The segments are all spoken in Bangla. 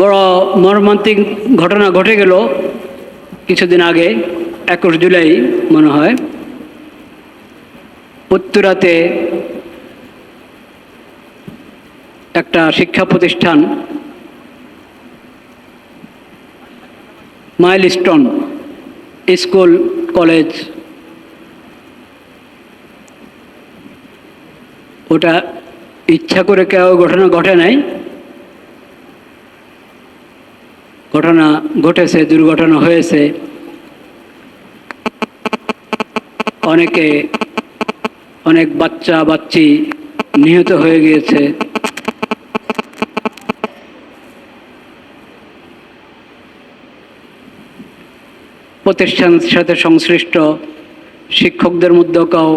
বড় মর্মান্তিক ঘটনা ঘটে গেল কিছুদিন আগে, একুশ জুলাই মনে হয়। উত্তরাতে একটা শিক্ষা প্রতিষ্ঠান, মাইলস্টোন স্কুল, কলেজ, ওটা ইচ্ছা করে কেউ ঘটনা ঘটে নাই। ঘটনা ঘটেছে, দুর্ঘটনা হয়েছে। অনেকে, অনেক বাচ্চা, বাচ্চি নিহত হয়ে গিয়েছে। প্রতিষ্ঠানের সাথে সংশ্লিষ্ট শিক্ষকদের মধ্যে কাউ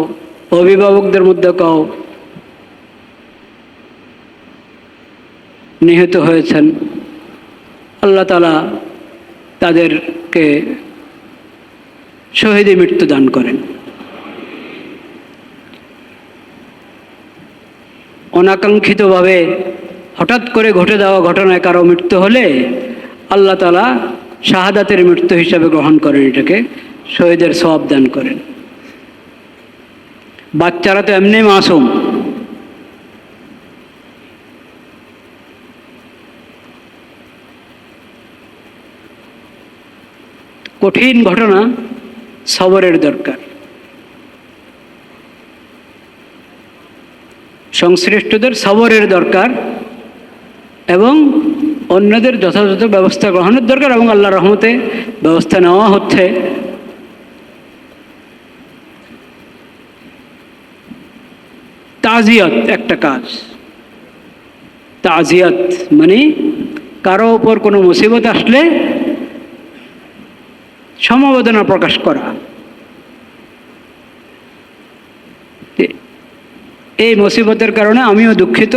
অভিভাবকদের মধ্যে কাউ নিহত হয়েছেন। আল্লাহ তালা তাদেরকে শহীদে মৃত্যু দান করেন। অনাকাঙ্ক্ষিতভাবে হঠাৎ করে ঘটে যাওয়া ঘটনায় কারও মৃত্যু হলে আল্লাহ তালা শাহাদাতের মৃত্যু হিসাবে গ্রহণ করেন, এটাকে শহীদের সব দান করেন। বাচ্চারা তো এমনি মাসুম। কঠিন ঘটনা সবরের দরকার। সংশ্লিষ্টদের সবরের দরকার এবং অন্যদের যথাযথ ব্যবস্থা গ্রহণের দরকার এবং আল্লাহ রহমতে ব্যবস্থা নেওয়া হচ্ছে। তাজিয়ত একটা কাজ। তাজিয়ত মানে কারও ওপর কোনো মুসিবত আসলে সমবেদনা প্রকাশ করা। এই মুসিবতের কারণে আমিও দুঃখিত।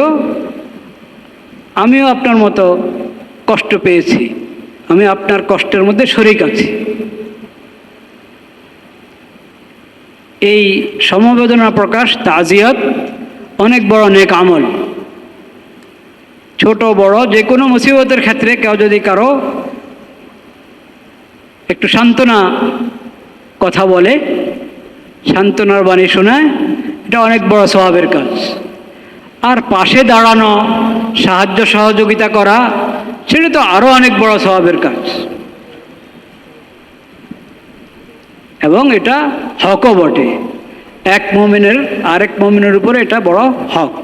আমিও আপনার মতো কষ্ট পেয়েছি। আমি আপনার কষ্টের মধ্যে শরিক আছি। এই সমবেদনা প্রকাশ, তাজিয়ত অনেক বড় নেক আমল। ছোট বড় যে কোনো মুসিবতের ক্ষেত্রে কেউ যদি কারও একটু সান্ত্বনা কথা বলে। সান্ত্বনার বাণী শোনায়, এটা অনেক বড় স্বভাবের কাজ। আর পাশে দাঁড়ানো, সাহায্য সহযোগিতা করা, সেটা তো আরও অনেক বড় স্বভাবের কাজ। এবং এটা হকও বটে। এক মমিনের, আরেক মমিনের উপরে এটা বড় হক।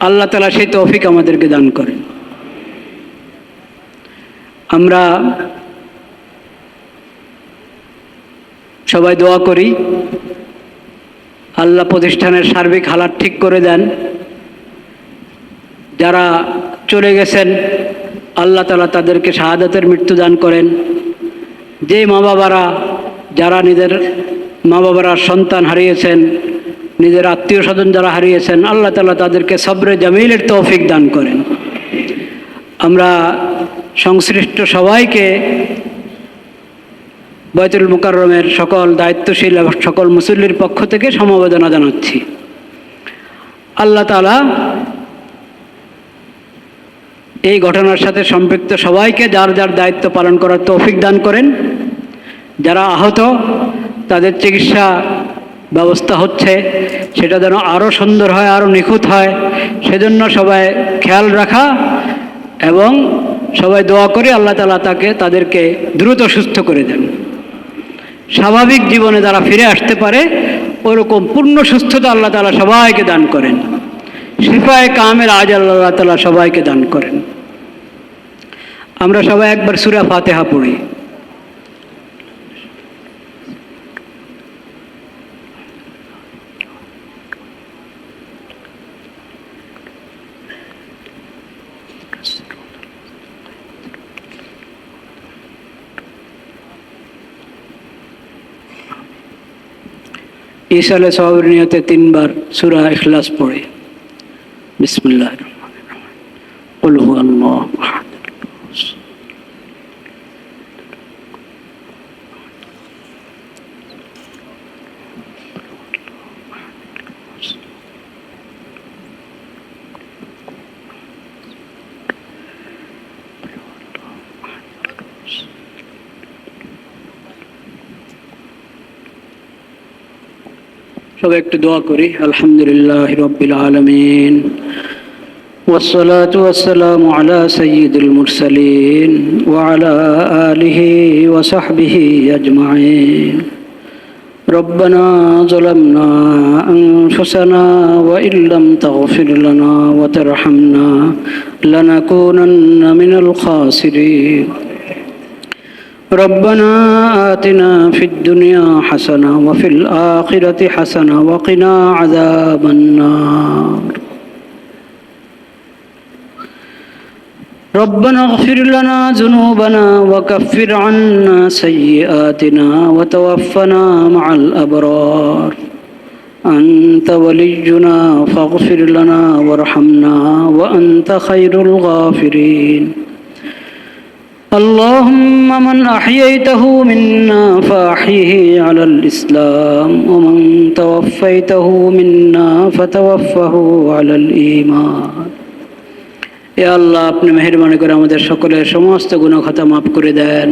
আল্লাহ তালা সেই তৌফিক আমাদেরকে দান করেন। আমরা সবাই দোয়া করি। আল্লাহ প্রতিষ্ঠানের সার্বিক হালাত ঠিক করে দেন। যারা চলে গেছেন, আল্লাহ তালা তাদেরকে শাহাদাতের মৃত্যু দান করেন। যে মা বাবারা যারা নিজের মা বাবারা সন্তান হারিয়েছেন, নিজের আত্মীয় স্বজন যারা হারিয়েছেন, আল্লাহ তালা তাদেরকে সবরে জামিলের তৌফিক দান করেন। আমরা সংশ্লিষ্ট সবাইকে বয়তুল মুকাররমের সকল দায়িত্বশীল এবং সকল মুসল্লির পক্ষ থেকে সমবেদনা জানাচ্ছি। আল্লাহ তালা এই ঘটনার সাথে সম্পৃক্ত সবাইকে যার যার দায়িত্ব পালন করার তৌফিক দান করেন। যারা আহত, তাদের চিকিৎসা ব্যবস্থা হচ্ছে, সেটা যেন আরও সুন্দর হয় আরও নিখুঁত হয়, সেজন্য সবাই খেয়াল রাখা এবং সবাই দোয়া করে আল্লাহ তালা তাকে, তাদেরকে দ্রুত সুস্থ করে দেন। স্বাভাবিক জীবনে তারা ফিরে আসতে পারে, ওরকম পূর্ণ সুস্থতা আল্লাহ তালা সবাইকে দান করেন। শিফায় কামের আজ আল্লাহ তালা সবাইকে দান করেন। আমরা সবাই একবার সুরা ফাতেহা পড়ি। ইসালে সবের নিয়তে তিনবার সুরা ইখলাস পড়ে বিসমুল্লাহ قل هو الله সবাই একটু দোয়া করি আলহামদুলিল্লাহ রব্বিল আলমিন والصلاة والسلام على سيد المرسلين وعلى آله وصحبه أجمعين ربنا ظلمنا أنفسنا وإن لم تغفر لنا وترحمنا لنكونن من الخاسرين ربنا آتنا في الدنيا حسنة وفي الآخرة حسنة وقنا عذاب النار. ربنا اغفر لنا ذنوبنا وكفر عنا سيئاتنا وتوفنا مع الأبرار. أنت ولينا فاغفر لنا وارحمنا وأنت خير الغافرين. اللهم من أحييته منا فأحيه على الإسلام ومن توفيته منا فتوفه على الإيمان এ আল্লাহ আপনি মেহরবানি করে আমাদের সকলের সমস্ত গুণখাতা মাফ করে দেন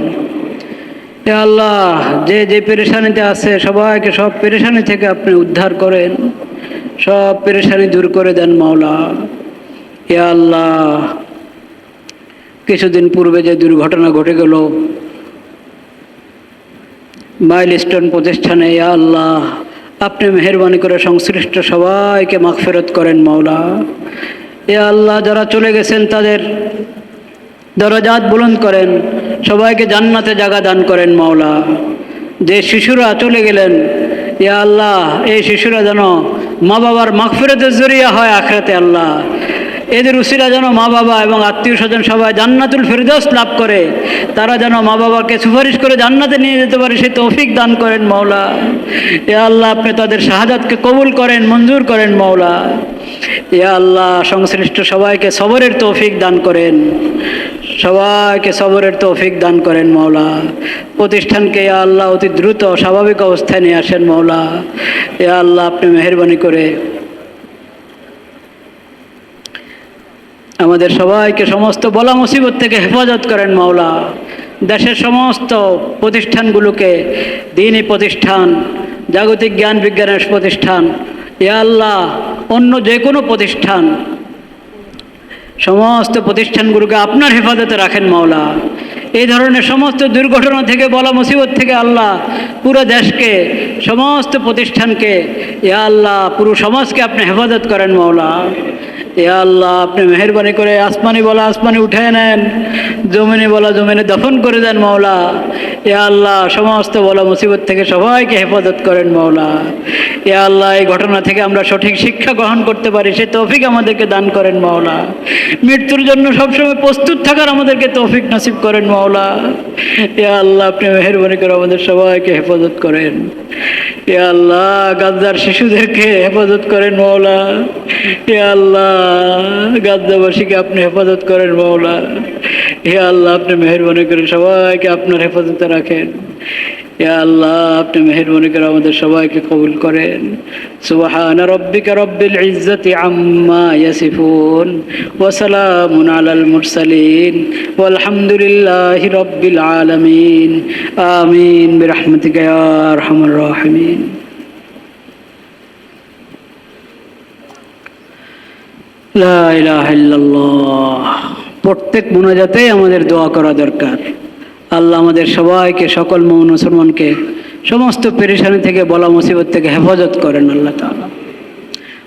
এ আল্লাহ যে যে পেরেশানিতে আছে সবাইকে সব পেরেশানি থেকে আপনি উদ্ধার করেন সব পেরেশানি দূর করে দেন মাওলা এ আল্লাহ কিছুদিন পূর্বে যে দুর্ঘটনা ঘটে গেল মাইল স্টোন প্রতিষ্ঠানে এ আল্লাহ, আপনি মেহরবানি করে সংশ্লিষ্ট সবাইকে মাগফেরত করেন, মাওলা। এ আল্লাহ, যারা চলে গেছেন তাদের দরজাত বুলন্দ করেন, সবাইকে জান্নাতে জায়গা দান করেন, মাওলা। যে শিশুরা চলে গেলেন, ইয়া আল্লাহ, এই শিশুরা যেন মা বাবার মাগফিরতের জরিয়া হয় আখরাতে, আল্লাহ। এদের উসিরা যেন মা বাবা এবং আত্মীয় স্বজন সবাই জান্নাতুল ফেরদৌস লাভ করে, তারা যেন মা বাবাকে সুপারিশ করে জান্নাতে নিয়ে যেতে পারে সে তৌফিক দান করেন মাওলা। এ আল্লাহ, আপনি তাদের শাহাদাতকে কবুল করেন, মঞ্জুর করেন মাওলা। এ আল্লাহ, সংশ্লিষ্ট সবাইকে সবরের তৌফিক দান করেন। সবাইকে সবরের তৌফিক দান করেন মাওলা। প্রতিষ্ঠানকে এ আল্লাহ, অতি দ্রুত, স্বাভাবিক অবস্থায় নিয়ে আসেন মৌলা এ আল্লাহ, আপনি মেহরবানি করে আমাদের সবাইকে সমস্ত বলা মুসিবত থেকে হেফাজত করেন মাওলা। দেশের সমস্ত প্রতিষ্ঠানগুলোকে দিনই প্রতিষ্ঠান, জাগতিক জ্ঞান বিজ্ঞানের প্রতিষ্ঠান এ আল্লাহ, অন্য যে কোনো প্রতিষ্ঠান, সমস্ত প্রতিষ্ঠানগুলোকে আপনার হেফাজতে রাখেন মাওলা। এই ধরনের সমস্ত দুর্ঘটনা থেকে, বলা মুসিবত থেকে আল্লাহ পুরো দেশকে, সমস্ত প্রতিষ্ঠানকে এ আল্লাহ, পুরো সমাজকে আপনি হেফাজত করেন মাওলা। এ আল্লাহ আপনি মেহরবানি করে আসমানি বলা আসমানি উঠে নেন। জমিনে বলা জমিনে দফন করে দেন মাওলা। এ আল্লাহ সমস্ত বলা মুসিবত থেকে সবাইকে হেফাজত করেন মাওলা। এ আল্লাহ এই ঘটনা থেকে আমরা সঠিক শিক্ষা গ্রহণ করতে পারি, সে তৌফিক আমাদেরকে দান করেন মাওলা। মৃত্যুর জন্য সবসময় প্রস্তুত থাকার আমাদেরকে তৌফিক নসিব করেন মাওলা। এ আল্লাহ আপনি মেহরবানি করে আমাদের সবাইকে হেফাজত করেন। এ আল্লাহ গাদ্দার শিশুদেরকে হেফাজত করেন মাওলা। এ আল্লাহ গাদ্দাবাসীকে আপনি হেফাজত করেন মাওলা। হে আল্লাহ, আপনি মেহরবানি করে সবাইকে আপনার হেফাজতে রাখেন। ইয়া আল্লাহ, আপনি মেহরবানি করে আমাদের সবাইকে কবুল করেন। সুবহান রব্বিকা রব্বিল ইজ্জতি আম্মা ইয়াসিফুন ওয়া সালামুন আলাল মুরসালিন ওয়ালহামদুলিল্লাহি রব্বিল আলামিন। আমিন, বিরহমাতিকা ইয়া আরহামার রাহিমিন। লা ইলাহা ইল্লাল্লাহ। প্রত্যেক মোনাজাতেই আমাদের দোয়া করা দরকার আল্লাহ আমাদের সবাইকে সকল মৌন মুসলমানকে সমস্ত পেরেশানি থেকে বলা মুসিবত থেকে হেফাজত করেন আল্লাহ তাআলা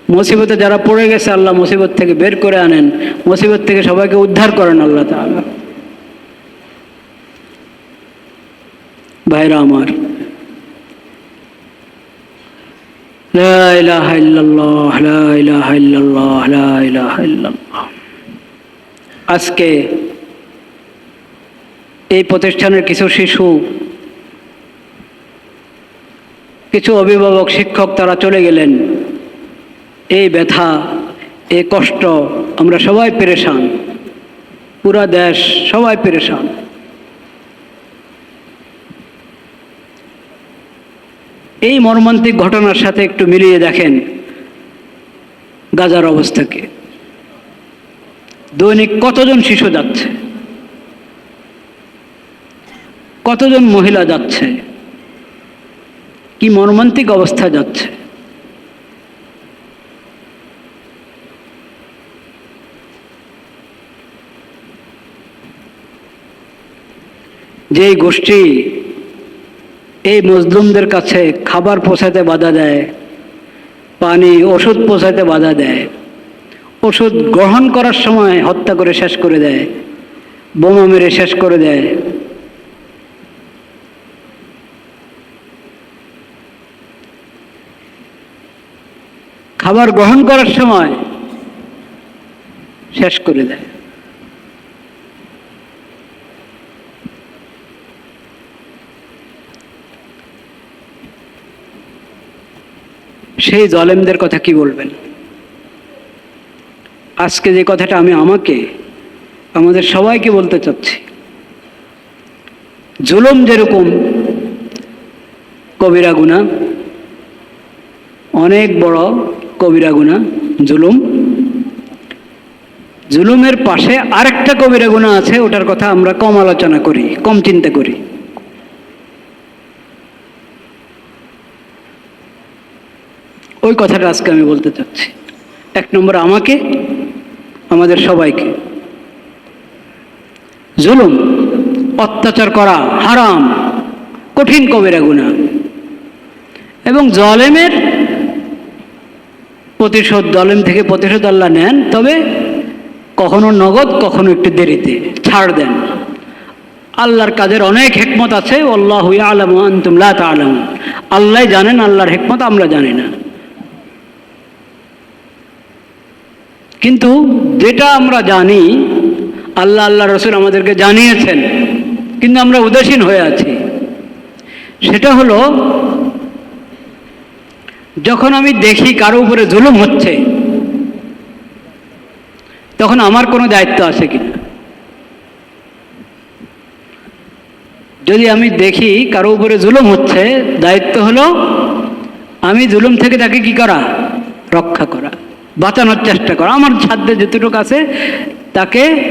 মুসিবতে যারা পড়ে গেছে আল্লাহ মুসিবত থেকে বের করে আনেন মুসিবত থেকে সবাইকে উদ্ধার করেন আল্লাহ তাআলা ভাইরা আমার لا إله إلا الله لا إله إلا الله لا إله إلا الله আজকে এই প্রতিষ্ঠানের কিছু শিশু, কিছু অভিভাবক, শিক্ষক তারা চলে গেলেন। এই ব্যথা, এই কষ্ট, আমরা সবাই পেরেশান। পুরা দেশ সবাই পেরেশান। এই মর্মান্তিক ঘটনার সাথে একটু মিলিয়ে দেখেন গাজার অবস্থাকে। দৈনিক কতজন শিশু যাচ্ছে? কতজন মহিলা যাচ্ছে? কি মর্মান্তিক অবস্থা যাচ্ছে? যেই গোষ্ঠী এই মজলুমদের কাছে খাবার পৌঁছাতে বাধা দেয়, পানি, ওষুধ পৌঁছাতে বাধা দেয় ওষুধ গ্রহণ করার সময় হত্যা করে শেষ করে দেয়, বোমা মেরে শেষ করে দেয়। খাবার গ্রহণ করার সময় শেষ করে দেয়। সেই জলেমদের কথা কি বলবেন? আজকে যে কথাটা আমি আমাকে, আমাদের সবাইকে বলতে চাচ্ছি, জুলুম যেরকম কবিরা গুণা, অনেক বড় কবিরা গুণা জুলুম, জুলুমের পাশে আরেকটা কবিরা গুণা আছে, ওটার কথা আমরা কম আলোচনা করি, কম চিন্তা করি। ওই কথাটা আজকে আমি বলতে চাচ্ছি। এক নম্বর আমাকে আমাদের সবাইকে। জুলুম, অত্যাচার করা হারাম, কঠিন কবিরা গুণা এবং জলেমের প্রতিশোধ, জলেম থেকে প্রতিশোধ আল্লাহ নেন, তবে কখনো নগদ, কখনো একটু দেরিতে ছাড় দেন। আল্লাহর কাজের অনেক হেকমত আছে আল্লাহ আলম আন্তুমলা আলম আল্লাহ জানেন, আল্লাহর হেকমত আমরা জানি না। কিন্তু যেটা আমরা জানি, আল্লাহ আল্লাহ রসুল আমাদেরকে জানিয়েছেন, কিন্তু আমরা উদাসীন হয়ে আছি। সেটা হলো, যখন আমি দেখি কারও উপরে জুলুম হচ্ছে, তখন আমার কোনো দায়িত্ব আছে কিনা? যদি আমি দেখি কারও উপরে জুলুম হচ্ছে, দায়িত্ব হলো, আমি জুলুম থেকে তাকে কি করা? রক্ষা করা। বাঁচানোর চেষ্টা করা। আমার সাধ্যে যতটুকু আছে, তাকে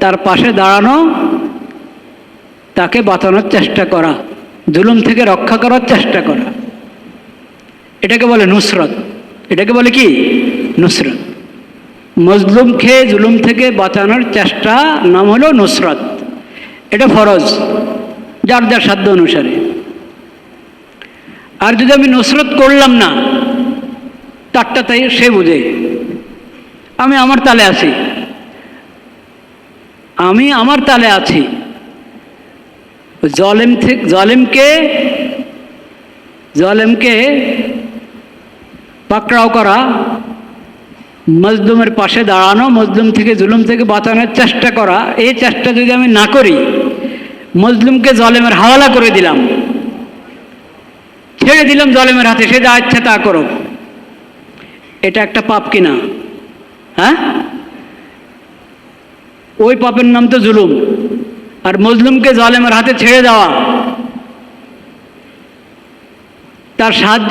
তার পাশে দাঁড়ানো, তাকে বাঁচানোর চেষ্টা করা, জুলুম থেকে রক্ষা করার চেষ্টা করা। এটাকে বলে নুসরত। এটাকে বলে কি? নুসরত। মজলুম খেয়ে জুলুম থেকে বাঁচানোর চেষ্টা, নাম হলো নুসরত। এটা ফরজ, যার যার সাধ্য অনুসারে। আর যদি আমি নুসরত করলাম না, তারটা তাই সে বুঝে। আমি আমার তালে আছি। আমি আমার তালে আছি। জলেম থেকে জলেমকে জলেমকে পাকড়াও করা, মজলুমের পাশে দাঁড়ানো, মজলুম থেকে জুলুম থেকে বাঁচানোর চেষ্টা করা, এই চেষ্টা যদি আমি না করি, মজলুমকে জলেমের হাওয়ালা করে দিলাম। ছেড়ে দিলাম জলেমের হাতে, সে যা ইচ্ছা তা করো এটা একটা পাপ কিনা? হ্যাঁ? ওই পাপের নাম তো জুলুম। আর মজলুমকে জলেমের হাতে ছেড়ে দেওয়া। তার সাহায্য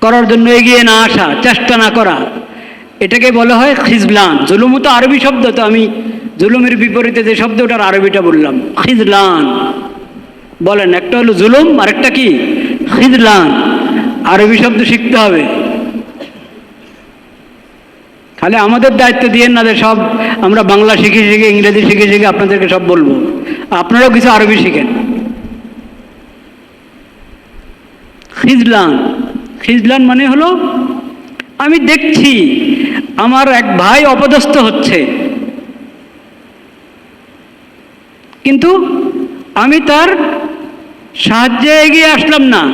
করার জন্য এগিয়ে না আসা, চেষ্টা না করা, এটাকে বলা হয় খিজলান। জুলুম তো আরবি শব্দ, তো আমি জুলুমের বিপরীতে যে শব্দ ওটার আরবিটা বললাম। খিজলান। বলেন, একটা হলো জুলুম আর একটা কি? খিজলান। আরবি শব্দ শিখতে হবে। খালি আমাদের দায়িত্ব দিয়ে না যে সব আমরা বাংলা শিখে শিখে, ইংরেজি শিখে শিখে আপনাদেরকে সব বলব। আপনারাও কিছু আরবি শিখেন। খিজলান। খিজলান মানে হলো, আমি দেখছি, আমার এক ভাই অপদস্থ হচ্ছে। কিন্তু আমি তার সাহায্যে এগিয়ে আসলাম না।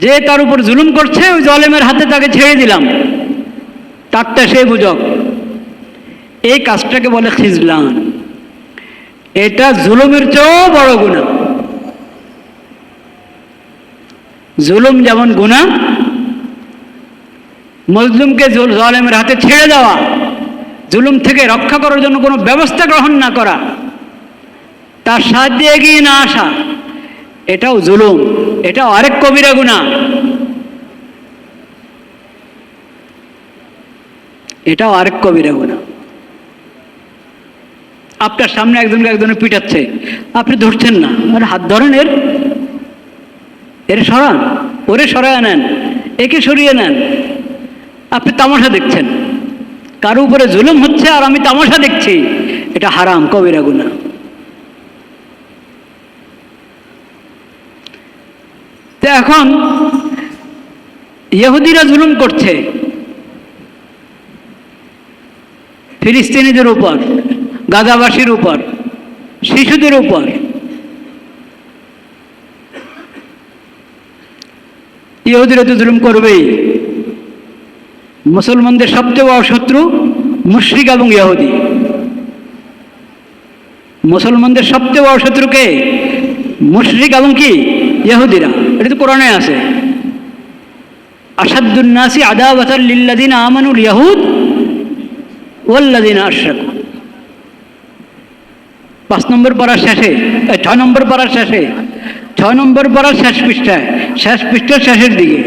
যে তার উপর জুলুম করছে, ওই জলেমের হাতে তাকে ছেড়ে দিলাম। তারটা সে বুঝক এই কাজটাকে বলে খিজলান। এটা জুলুমের চেয়েও বড় গুণা। জুলুম যেমন গুণা, মজলুমকে জুল- জালেমের হাতে ছেড়ে দেওয়া, জুলুম থেকে রক্ষা করার জন্য কোনো ব্যবস্থা গ্রহণ না করা, তার সাহায্যে এগিয়ে না আসা, এটাও জুলুম। এটাও আরেক কবিরা গুণা। এটাও আরেক কবিরা গুণা আপনার সামনে একজনকে একজনে পিটাচ্ছে, আপনি ধরছেন না। মানে হাত ধরেন এর। এর সরান, ওরে সরায় নেন, একে সরিয়ে নেন। আপনি তামাশা দেখছেন। কারও উপরে জুলুম হচ্ছে আর আমি তামাশা দেখছি। এটা হারাম কবিরা গুণা এখন, ইহুদিরা জুলুম করছে। ফিলিস্তিনিদের উপর, গাজাবাসীর উপর, শিশুদের উপর। ইহুদিরা তো জুলুম করবেই। মুসলমানদের সবচেয়ে বড় শত্রু মুশরিক এবং ইহুদি। মুসলমানদের সবচেয়ে বড় শত্রুকে মুশরিক এবং কি? ইহুদিরা। এটা তো কোরআনে আছে। আসাদুন্নাসি আদাবাতার লিল্লাদিন আমানুল ইয়াহুদ ওয়াল্লাদিন আশরাকু। পাঁচ নম্বর পড়ার শেষে ছয় নম্বর পড়ার শেষে, ছয় নম্বর পড়ার শেষ পৃষ্ঠায়, শেষ পৃষ্ঠার শেষের দিকে,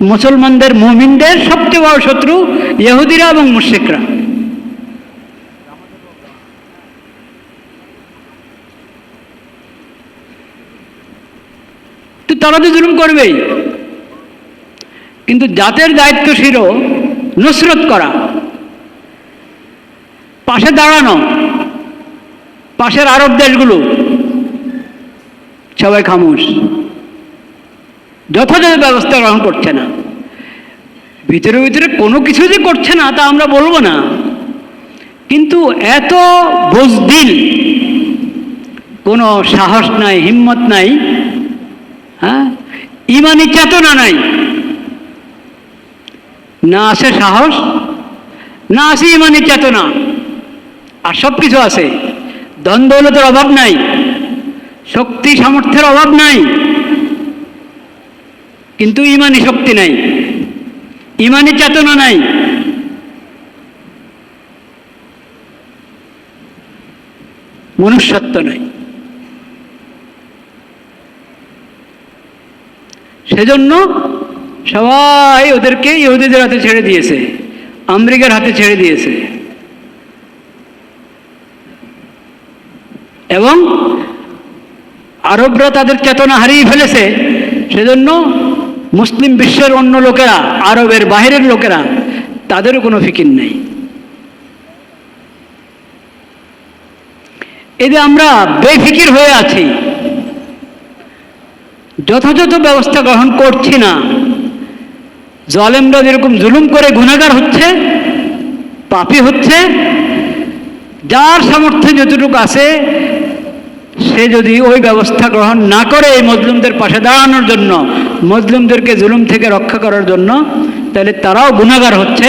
মুসলমানদের, মুমিনদের সবচেয়ে বড় শত্রু ইহুদিরা এবং মুশরিকরা। তো তারা তো জুলুম করবেই। কিন্তু জাতের দায়িত্ব ছিল নুসরত করা। পাশে দাঁড়ানো, পাশের আরব দেশগুলো, সবাই খামোশ। যথাযথ ব্যবস্থা গ্রহণ করছে না। ভিতরে ভিতরে কোনো কিছু যে করছে না, তা আমরা বলব না। কিন্তু এত বুজদিল, কোনো সাহস নাই, হিম্মত নাই হ্যাঁ? ইমানি চেতনা নাই। না আছে সাহস, না আছে ইমানি চেতনা। আর সব কিছু আছে দ্বন্দ্বলতের অভাব নাই। শক্তি সামর্থ্যের অভাব নাই। কিন্তু ইমানি শক্তি নাই। ইমানি চেতনা নাই। মনুষ্যত্ব নাই। সেজন্য সবাই ওদেরকে ইহুদিদের হাতে ছেড়ে দিয়েছে। আমেরিকার হাতে ছেড়ে দিয়েছে। এবং আরবরা তাদের চেতনা হারিয়ে ফেলেছে, সেজন্য মুসলিম বিশ্বের অন্য লোকেরা, আরবের বাহিরের লোকেরা, তাদেরও কোনো ফিকির নেই। যে আমরা বেফিকির হয়ে আছি। যথাযথ ব্যবস্থা গ্রহণ করছি না। জলেমরা যেরকম জুলুম করে গুণাগার হচ্ছে, পাপি হচ্ছে, যার সামর্থ্য যতটুকু আছে সে যদি ওই ব্যবস্থা গ্রহণ না করে এই মজলুমদের পাশে দাঁড়ানোর জন্য মজলুমদেরকে জুলুম থেকে রক্ষা করার জন্য, তাহলে তারাও গুণাগার হচ্ছে।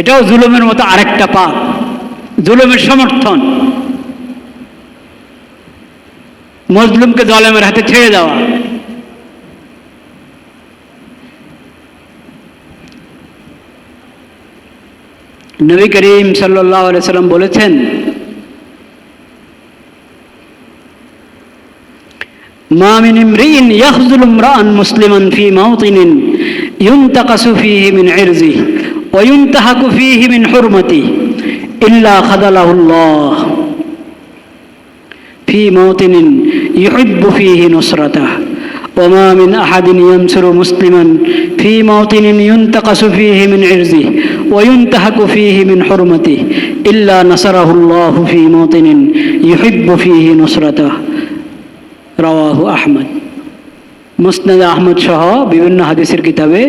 এটাও জুলুমের মতো আরেকটা পাপ, জুলুমের সমর্থন। মজলুমকে জলেমের হাতে ছেড়ে দেওয়া। নবী করিম সাল্লাহ সাল্লাম বলেছেন ما من امرئ يخذل امرأ مسلما في موطن ينتقص فيه من عرضه وينتهك فيه من حرمته إلا خذله الله في موطن يحب فيه نصرته. وما من أحد ينصر مسلما في موطن ينتقص فيه من عرضه وينتهك فيه من حرمته إلا نصره الله في موطن يحب فيه نصرته. রওয়াহু আহমদ। মুসনাদ আহমদ সহ বিভিন্ন হাদিসের কিতাবে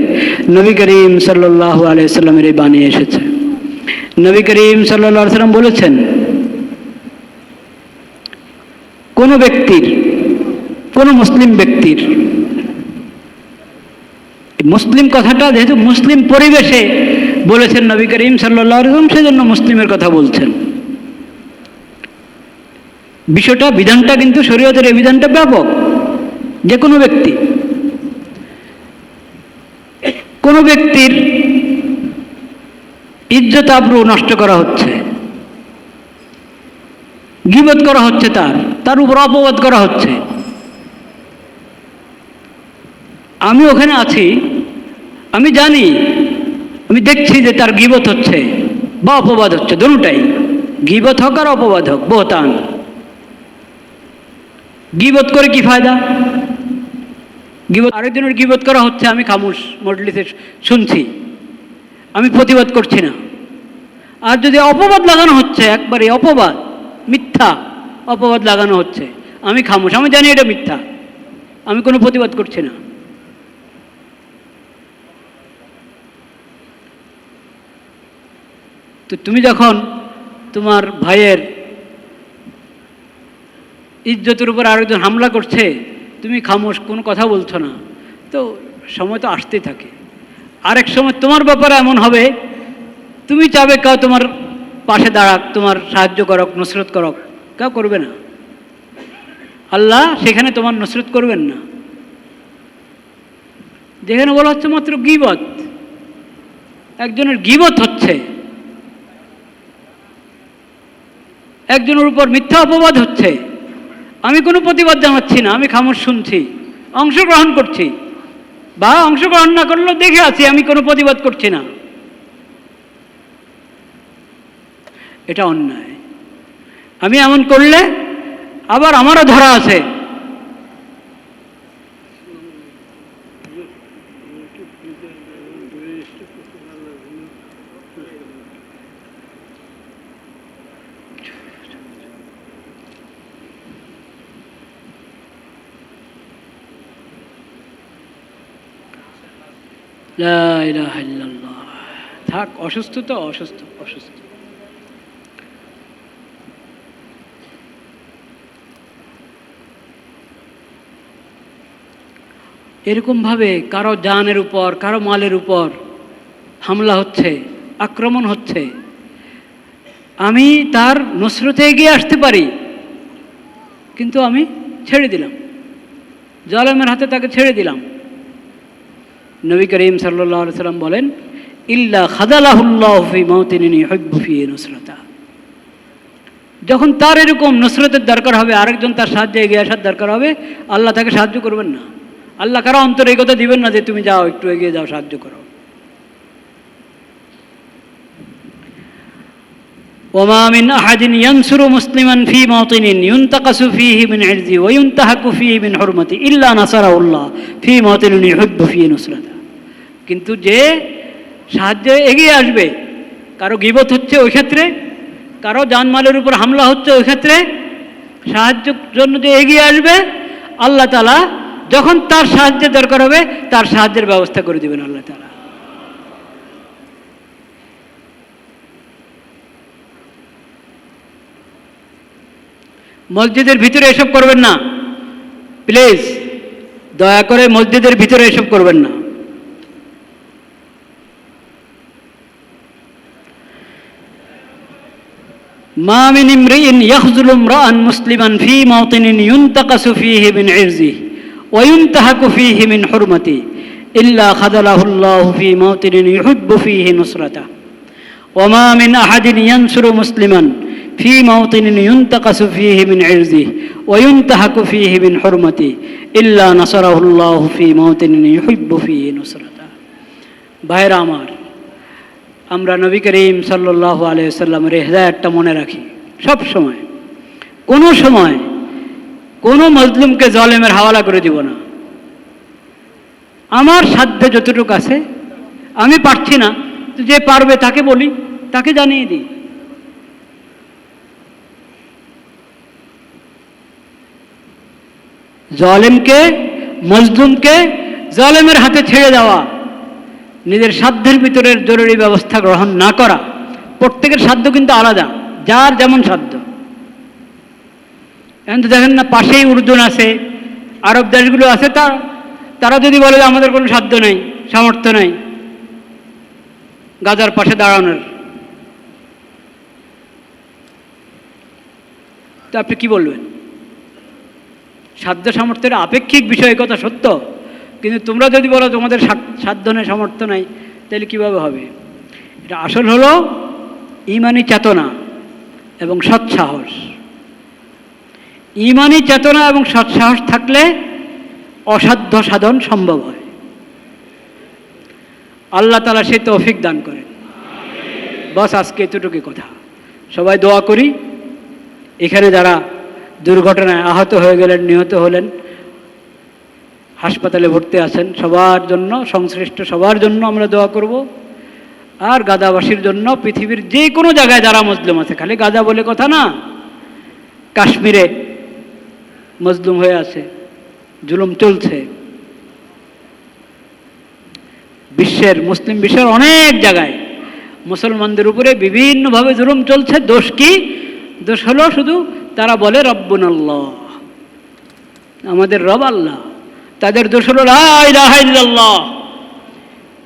নবী করিম সাল্লাহ আলাইসাল্লামের এই বাণী এসেছে। নবী করিম সাল্লাহ সাল্লাম বলেছেন, কোনো ব্যক্তির, কোনো মুসলিম ব্যক্তির মুসলিম কথাটা যেহেতু মুসলিম পরিবেশে বলেছেন নবী করিম সাল্লাহ আলম সেজন্য মুসলিমের কথা বলছেন। বিষয়টা, বিধানটা কিন্তু শরীয়তের এই বিধানটা ব্যাপক। যে কোনো ব্যক্তি, কোনো ব্যক্তির ইজ্জত, আব্রু নষ্ট করা হচ্ছে, গিবত করা হচ্ছে তার তার উপর অপবাদ করা হচ্ছে। আমি ওখানে আছি, আমি জানি, আমি দেখছি যে তার গিবত হচ্ছে বা অপবাদ হচ্ছে, দুটাই। গিবত হোক আর অপবাদ হোক বহতান গিবত করে কি ফায়দা? গিবত আরেকজনের গিবত করা হচ্ছে, আমি খামুশ মডলিতে শুনছি। আমি প্রতিবাদ করছি না। আর যদি অপবাদ লাগানো হচ্ছে একবারে অপবাদ, মিথ্যা অপবাদ লাগানো হচ্ছে, আমি খামুশ, আমি জানি এটা মিথ্যা। আমি কোনো প্রতিবাদ করছি না। তো তুমি যখন তোমার ভাইয়ের ইজ্জতের উপর আরেকজন হামলা করছে, তুমি খামোশ, কোনো কথা বলছো না। তো সময় তো আসতেই থাকে। আরেক সময় তোমার ব্যাপারে এমন হবে, তুমি চাবে কেউ তোমার পাশে দাঁড়াক, তোমার সাহায্য করক, নসরত করক, কেউ করবে না। আল্লাহ সেখানে তোমার নসরত করবেন না। যেখানে বলা হচ্ছে মাত্র গিবত, একজনের গিবত হচ্ছে। একজনের উপর মিথ্যা অপবাদ হচ্ছে। আমি কোনো প্রতিবাদ জানাচ্ছি না, আমি খামোশ শুনছি, অংশগ্রহণ করছি। বা অংশগ্রহণ না করলেও দেখে আছি, আমি কোনো প্রতিবাদ করছি না। এটা অন্যায়। আমি এমন করলে আবার আমারও ধরা আছে। থাক অসুস্থ তো অসুস্থ অসুস্থ। এরকমভাবে কারও জানের উপর, কারও মালের উপর হামলা হচ্ছে, আক্রমণ হচ্ছে। আমি তার নসরতে এগিয়ে আসতে পারি, কিন্তু আমি ছেড়ে দিলাম। জালেমের হাতে তাকে ছেড়ে দিলাম। নবী করিম সাল্লাহ সাল্লাম বলেন, ইল্লা খাদালাহুল্লাহ ফি মাউতিনী হব্বুফি নুসরতা। যখন তার এরকম নুসরতের দরকার হবে, আরেকজন তার সাহায্যে এগিয়ে আসার দরকার হবে, আল্লাহ তাকে সাহায্য করবেন না। আল্লাহ কারও অন্তরে এই কথা দিবেন না যে, তুমি যাও, একটু এগিয়ে যাও, সাহায্য করো। ওমা মিন আহাদিন ইয়ানসুরু মুসলিমান ফি মাতিনিন ইউনতাকাসু ফিহি মিন ইরজি ওয়া ইউনতাহাকু ফিহি মিন হুরমতি ইল্লা নাসারাহুল্লাহ ফি মাতিনিন ইউহিব্বু ফি নুসরাতা। কিন্তু যে সাহায্যে এগিয়ে আসবে, কারও গিবত হচ্ছে ওই ক্ষেত্রে, কারও জানমালের উপর হামলা হচ্ছে ওই ক্ষেত্রে, সাহায্যের জন্য যে এগিয়ে আসবে, আল্লাহ তালা যখন তার সাহায্যের দরকার হবে, তার সাহায্যের ব্যবস্থা করে দেবেন আল্লাহ তালা মসজিদের ভিতরে এসব করবেন না। প্লিজ, দয়া করে মসজিদের ভিতরে এসব করবেন না। ما من امرئ يخذل امرأ مسلما في موطن ينتقص فيه من عرضه وينتهك فيه من حرمته إلا خذله الله في موطن يحب فيه نصرته وما من أحد ينصر مسلما في موطن ينتقص فيه من عرضه وينتهك فيه من حرمته إلا نصره الله في موطن يحب فيه نصرته ভাইরা আমার আমরা নবী করিম সাল্লাহ আলিয়াল্লামের হেদায়তটা মনে রাখি। সব সময়। কোনো সময় কোনো মজলুমকে জলেমের হাওয়ালা করে দিব না। আমার সাধ্যে যতটুকু আছে, আমি পারছি না। যে পারবে তাকে বলি, তাকে জানিয়ে দিই। জলেমকে, মজলুমকে জলেমের হাতে ছেড়ে দেওয়া নিজের সাধ্যের ভিতরের জরুরি ব্যবস্থা গ্রহণ না করা, প্রত্যেকের সাধ্য কিন্তু আলাদা, যার যেমন সাধ্য। এখন তো দেখেন না, পাশেই উর্দুন আছে, আরব দেশগুলো আছে তার তারা যদি বলে আমাদের কোনো সাধ্য নেই, সামর্থ্য নেই, গাজার পাশে দাঁড়ানোর। তো আপনি কি বলবেন? সাধ্য সামর্থ্যের আপেক্ষিক বিষয় কথা সত্য? কিন্তু তোমরা যদি বলো তোমাদের সাদ- সাধ্য নেই সামর্থ্য নাই, তাহলে কীভাবে হবে? এটা আসল হলো ইমানি চেতনা এবং সৎসাহস। ইমানি চেতনা এবং সৎসাহস থাকলে অসাধ্য সাধন সম্ভব হয়। আল্লাহ তালা সে তৌফিক দান করেন। বাস আজকে এতটুকু কথা। সবাই দোয়া করি, এখানে যারা দুর্ঘটনায় আহত হয়ে গেলেন, নিহত হলেন হাসপাতালে ভর্তি আছেন, সবার জন্য, সংশ্লিষ্ট সবার জন্য আমরা দোয়া করব। আর গাদাবাসীর জন্য পৃথিবীর যে কোনো জায়গায় যারা মজলুম আছে, খালি গাদা বলে কথা না, কাশ্মীরে মজলুম হয়ে আছে, জুলুম চলছে। বিশ্বের, মুসলিম বিশ্বের অনেক জায়গায় মুসলমানদের উপরে বিভিন্নভাবে জুলুম চলছে। দোষ কি? দোষ হলো শুধু তারা বলে রব্বুন আল্লাহ আমাদের রব আল্লাহ। তাদের দোষ হলো ইল্লাল্লাহ।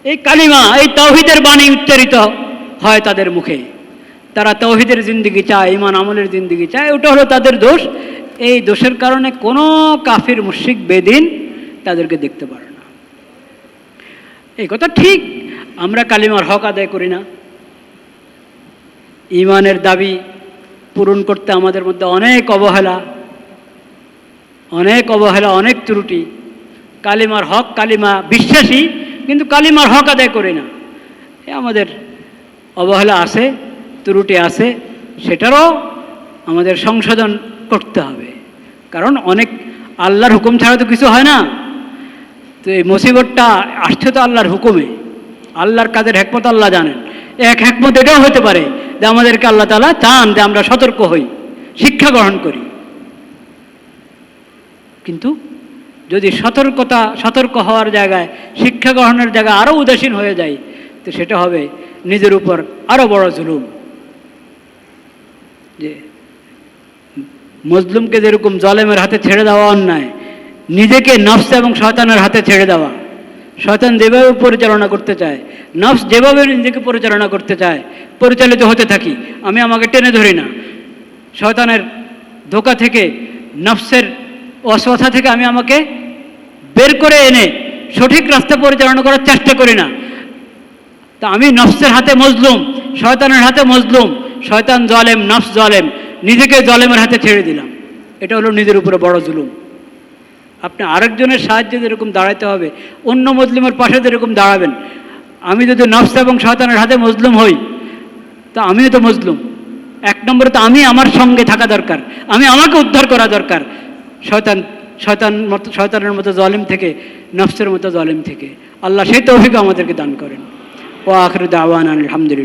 এই কালিমা, এই তৌহিদের বাণী উচ্চারিত হয় তাদের মুখে। তারা তৌহিদের জিন্দিগি চায় ইমান আমলের জিন্দিগি চায়, ওটা হলো তাদের দোষ। এই দোষের কারণে কোনো কাফির মুশিক বেদিন তাদেরকে দেখতে পারে না। এই কথা ঠিক, আমরা কালিমার হক আদায় করি না। ইমানের দাবি পূরণ করতে আমাদের মধ্যে অনেক অবহেলা অনেক অবহেলা, অনেক ত্রুটি। কালিমার হক, কালিমা বিশ্বাসী, কিন্তু কালিমার হক আদায় করি না। এ আমাদের অবহেলা আছে, ত্রুটি আছে, সেটারও আমাদের সংশোধন করতে হবে। কারণ অনেক আল্লাহর হুকুম ছাড়া তো কিছু হয় না। তো এই মুসিবতটা আসছে তো আল্লাহর হুকুমে। আল্লাহর কাজের হেকমত আল্লাহ জানেন। এক হেকমত এটাও হতে পারে যে আমাদেরকে আল্লাহ তালা চান যে আমরা সতর্ক হই, শিক্ষা গ্রহণ করি। কিন্তু যদি সতর্কতা, সতর্ক হওয়ার জায়গায়, শিক্ষা গ্রহণের জায়গায় আরও উদাসীন হয়ে যায় তো সেটা হবে নিজের উপর আরও বড় জুলুম। যে মজলুমকে যেরকম জলেমের হাতে ছেড়ে দেওয়া অন্যায়, নিজেকে নফস এবং শয়তানের হাতে ছেড়ে দেওয়া, শয়তান যেভাবে পরিচালনা করতে চায়, নফস যেভাবে নিজেকে পরিচালনা করতে চায়, পরিচালিত হতে থাকি, আমি আমাকে টেনে ধরি না। শয়তানের ধোকা থেকে নফসের অসথা থেকে আমি আমাকে বের করে এনে সঠিক রাস্তা পরিচালনা করার চেষ্টা করি না। তা আমি নফসের হাতে মজলুম, শয়তানের হাতে মজলুম, শয়তান জলেম, নফস জলেম, নিজেকে জলেমের হাতে ছেড়ে দিলাম। এটা হলো নিজের উপরে বড় জুলুম। আপনি আরেকজনের সাহায্যে যেরকম দাঁড়াতে হবে, অন্য মজলুমের পাশে যেরকম দাঁড়াবেন, আমি যদি নফস এবং শয়তানের হাতে মজলুম হই, তা আমিও তো মজলুম। এক নম্বরে তো আমি আমার সঙ্গে থাকা দরকার, আমি আমাকে উদ্ধার করা দরকার। শয়তান শয়তান মতো, শয়তানের মতো জলিম থেকে, নফসের মতো জলিম থেকে। আল্লাহ সেই তৌফিক আমাদেরকে দান করেন। ও আখর দাওয়ান আলহামদুলিল্লাহ।